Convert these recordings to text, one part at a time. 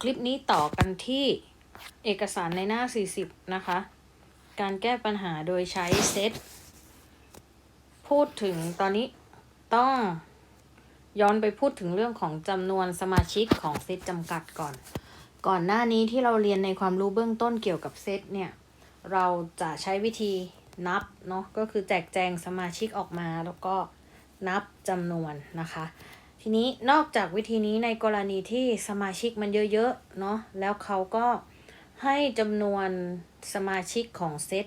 คลิปนี้ต่อกันที่เอกสารในหน้า 40 นะคะ การแก้ปัญหาโดยใช้เซต พูดถึงตอนนี้ต้องย้อนไปพูดถึงเรื่องของจำนวนสมาชิกของเซตจำกัดก่อน ก่อนหน้านี้ที่เราเรียนในความรู้เบื้องต้นเกี่ยวกับเซตเนี่ย เราจะใช้วิธีนับเนาะ ก็คือแจกแจงสมาชิกออกมาแล้วก็นับจำนวนนะคะ ทีนี้นอกจากวิธีนี้ในกรณีที่สมาชิกมันเยอะๆเนาะแล้วเขาก็ให้จำนวนสมาชิกของเซต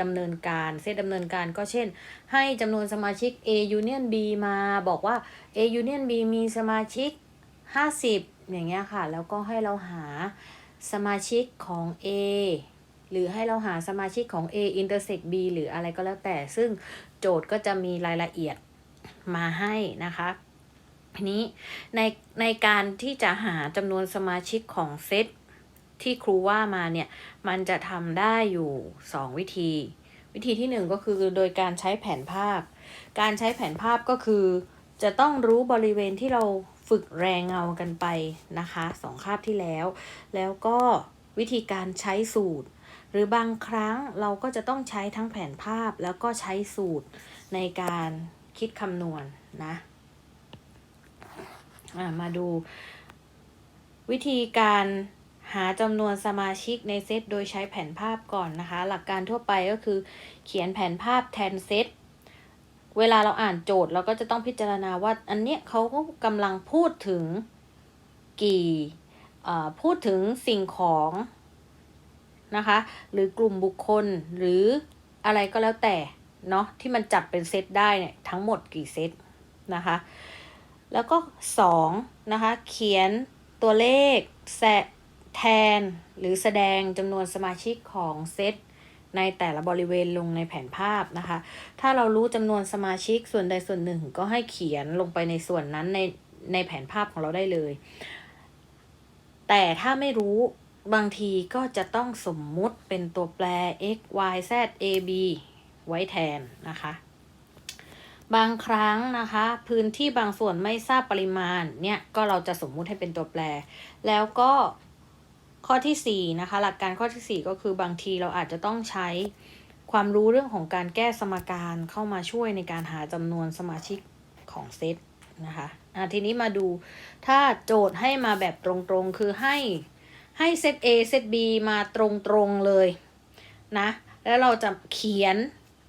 ดำเนินการเซตดำเนินการก็เช่น ให้จำนวนสมาชิก A Union B มาบอกว่า A Union B มีสมาชิก 50 อย่างเงี้ยค่ะ แล้วก็ให้เราหาสมาชิกของ A หรือให้เราหาสมาชิกของ A intersect B หรืออะไรก็แล้วแต่ ซึ่งโจทย์ก็จะมีรายละเอียดมาให้นะคะ นี้ในในการที่จะหาจำนวนสมาชิกของเซตที่ครูว่ามาเนี่ย มันจะทำได้อยู่ 2 วิธี วิธีที่ 1 ก็คือโดยการใช้แผนภาพ การใช้แผนภาพก็คือ จะต้องรู้บริเวณที่เราฝึกแรงเงากันไปนะคะสองคาบที่แล้ว แล้วก็วิธีการใช้สูตร หรือบางครั้งเราก็จะต้องใช้ทั้งแผนภาพแล้วก็ใช้สูตรในการคิดคำนวณนนะอะ มาดู วิธีการหาจำนวนสมาชิกในเซตโดยใช้แผนภาพก่อนนะคะ หลักการทั่วไปก็คือเขียนแผนภาพแทนเซตเวลาเราอ่านโจทย์เราก็จะต้องพิจารณาว่าอันเนี้ยเขาก็กำลังพูดถึงกี่พูดถึงสิ่งของนะคะ หรือกลุ่มบุคคลหรืออะไรก็แล้วแต่เนาะที่มันจัดเป็นเซตได้เนี่ยทั้งหมดกี่เซตนะคะ แล้วก็2นะคะเขียนตัวเลขแทนหรือแสดงจำนวนสมาชิกของเซตในแต่ละบริเวณลงในแผนภาพนะคะ ถ้าเรารู้จำนวนสมาชิกส่วนใดส่วนหนึ่งก็ให้เขียนลงไปในส่วนนั้นในในแผนภาพของเราได้เลย แต่ถ้าไม่รู้บางทีก็จะต้องสมมุติเป็นตัวแปร x y z a b ไว้แทนนะคะ บางครั้งนะคะ พื้นที่บางส่วนไม่ทราบปริมาณเนี่ยก็เราจะสมมุติให้เป็นตัวแปร แล้วก็ข้อที่4นะคะหลักการข้อที่ 4 ก็คือบางทีเราอาจจะต้องใช้ความรู้เรื่องของการแก้สมการเข้ามาช่วยในการหาจำนวนสมาชิกของเซตนะคะะทีนี้มาดูถ้าโจทย์ให้มาแบบตรงๆ คือให้ให้เซต A เซต B มาตรงๆเลยนะ แล้วเราจะเขียน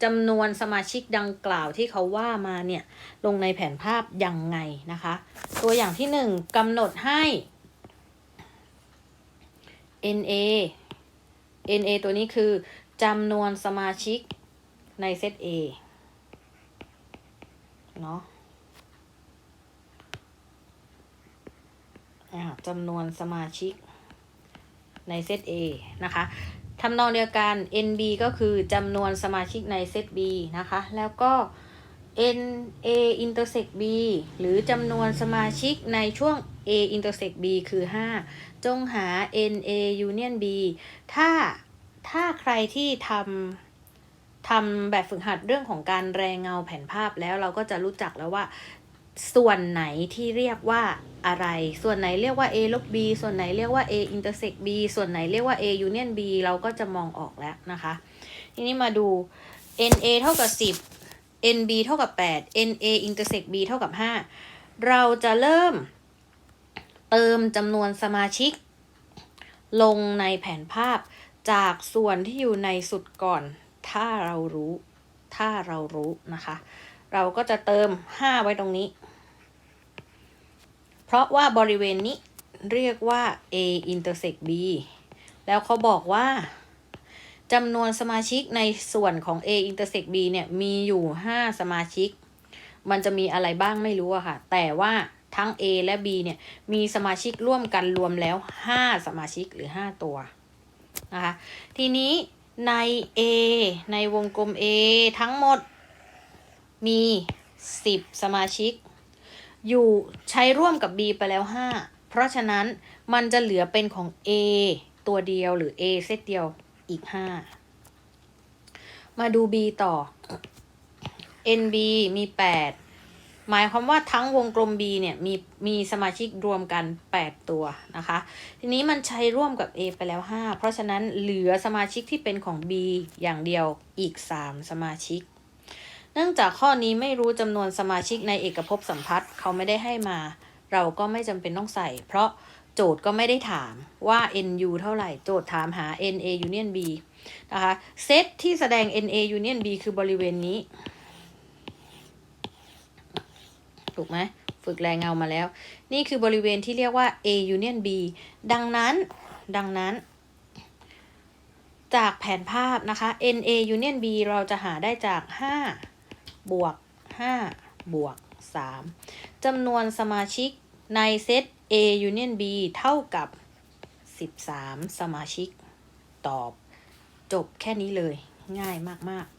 จำนวนสมาชิกดังกล่าวที่เขาว่ามาเนี่ยลงในแผนภาพยังไงนะคะ ตัวอย่างที่1กำหนดให้ NA NA ตัวนี้คือจำนวนสมาชิกในเซต A เนาะจำนวนสมาชิกในเซต A นะคะ ทำนองเดียวกัน NB ก็คือจำนวนสมาชิกในเซต B นะคะ แล้วก็ NA intersect B หรือจำนวนสมาชิกในช่วง A intersect B คือ 5 จงหา NA union B ถ้าถ้าใครที่ทำทำแบบฝึกหัดเรื่องของการแรงเงาแผ่นภาพแล้วเราก็จะรู้จักแล้วว่า ส่วนไหนที่เรียกว่าอะไร ส่วนไหนเรียกว่า A ลบ B ส่วนไหนเรียกว่า A intersect B ส่วนไหนเรียกว่า A union B เราก็จะมองออกแล้วนะคะ ทีนี้มาดู NA เท่ากับ 10 NB เท่ากับ 8 NA intersect B เท่ากับ 5 เราจะเริ่มเติมจำนวนสมาชิก ลงในแผนภาพจากส่วนที่อยู่ในสุดก่อน ถ้าเรารู้ ถ้าเรารู้นะคะ เราก็จะเติม 5 ไว้ตรงนี้ เพราะว่าบริเวณนี้เรียกว่า A intersect B แล้วเขาบอกว่าจำนวนสมาชิกในส่วนของ A intersect B เนี่ยมีอยู่ 5 สมาชิก มันจะมีอะไรบ้างไม่รู้อะค่ะ แต่ว่าทั้ง A และ B เนี่ยมีสมาชิกร่วมกันรวมแล้ว 5 สมาชิกหรือ 5 ตัวนะคะทีนี้ใน A ในวงกลม A ทั้งหมดมี 10 สมาชิก อยู่ใช้ร่วมกับ B ไปแล้ว 5 เพราะฉะนั้นมันจะเหลือเป็นของ A ตัวเดียวหรือ A เซตเดียวอีก 5 มาดู B ต่อ NB มี 8 หมายความว่าทั้งวงกลม B เนี่ยมีมีสมาชิกรวมกัน 8 ตัวนะคะ ทีนี้มันใช้ร่วมกับ A ไปแล้ว 5 เพราะฉะนั้นเหลือสมาชิกที่เป็นของ B อย่างเดียวอีก 3 สมาชิก เนื่องจากข้อนี้ไม่รู้จำนวนสมาชิกในเอกภพสัมพัทธ์เขาไม่ได้ให้มา เราก็ไม่จำเป็นต้องใส่ เพราะโจทย์ก็ไม่ได้ถามว่า NU เท่าไหร่ โจทย์ถามหา NA union B นะคะเซตที่แสดง NA union B คือบริเวณนี้ ถูกไหมฝึกแรงเงามาแล้ว นี่คือบริเวณที่เรียกว่า A union B ดังนั้นดังนั้น จากแผนภาพนะคะ NA union B เราจะหาได้จาก 5 บวก5บวก3จำนวนสมาชิกในเซต A union B เท่ากับ 13 สมาชิก ตอบ จบแค่นี้เลย ง่ายมาก ๆ